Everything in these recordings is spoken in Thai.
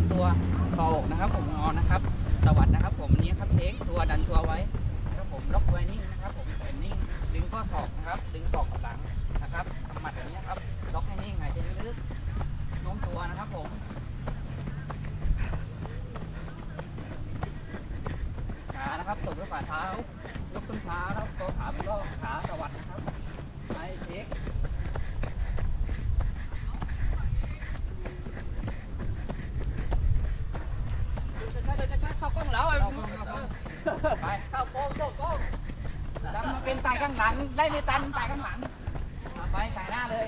สามตัวคออกนะครับผมงอนะครับตวัดนะครับ ผมอันนี้ครับเทคตัวดันตัวไว้นะครับผมล็อกไว้นิ่งนะครับผมเป็นนิ่งดึงข้อศอกนะครับ ดึงศอกกับหลังนะครับทำหมัดแบบนี้ครับล็อกให้นิ่งหายใจลึกๆโน้มตัวนะครับผมขานะครับตบด้วยฝ่าเท้ายกต้นขาครับตัวขาเป็นรอบขาตวัดนะครับไปเทค เข้ากล้องแล้ว เข้ากล้องเข้ากล้อง ไปเข้าโป้งเข้ากล้งดำมาเป็นตายข้างหลัง ได้ไม่ตันตายข้างหลังเอาไปตายหน้าเลย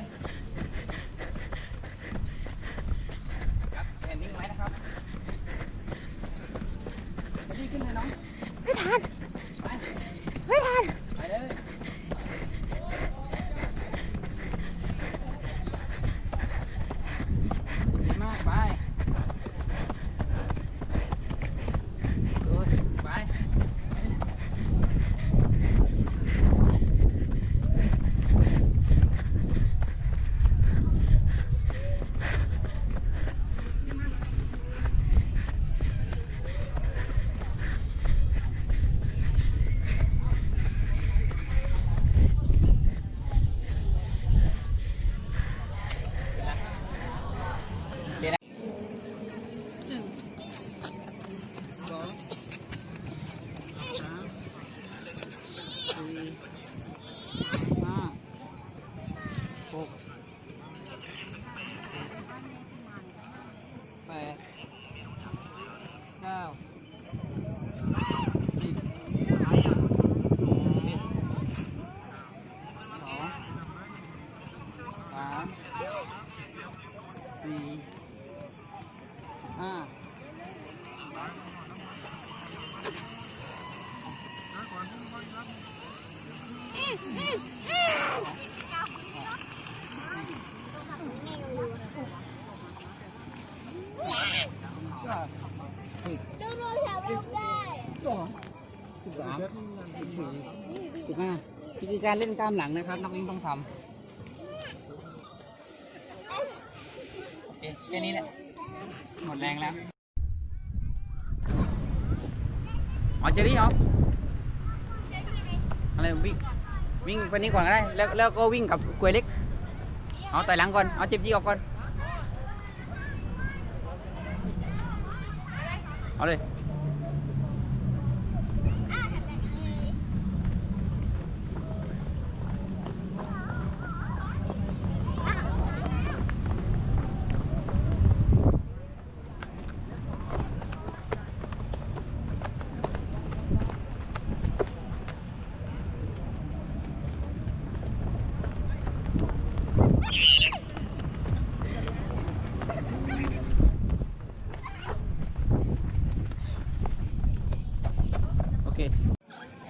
ครับแอนนิ่งไว้นะครับ เสิบสามสิบสี่สิบห้าวิธีการเล่นกล้ามหลังนะครับ นักวิ่งต้องทำโอเคแค่นี้แหละหมดแรงแล้วอ๋อเจอรี่เหรออะไรวิ่งวิ่งไปนี้ก่อนก็ได้ แล้วแล้วก็วิ่งกับกลวยเล็กเอาต่อยหลังก่อน เอาเจ็บจี้ออกก่อน เอาเลย อเค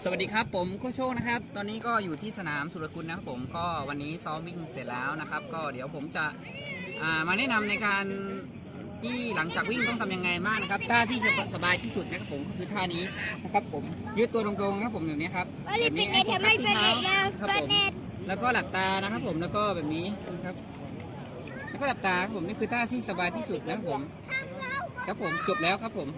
สวัสดีครับผมโคชโชคนะครับ ตอนนี้ก็อยู่ที่สนามสุรกุลนะครับผมก็วันนี้ซ้อมวิ่งเสร็จแล้วนะครับ ก็เดี๋ยวผมจะอ่ามาแนะนำในการที่หลังจากวิ่งต้องทำยังไงบ้างนะครับท่าที่สบายที่สุดนะครับผมก็คือท่านี้นะครับผมยืดตัวตรงๆนะครับผมอย่างนี้ครับว่ารีบเป็นเน็ตทำให้เป็นเน็ตนะครับผมเน็ตแล้วก็หลับตานะครับผมแล้วก็แบบนี้นะครับ แล้วก็หลับตาครับผมนี่คือท่าที่สบายที่สุดนะครับผมครับผมจบแล้วครับผม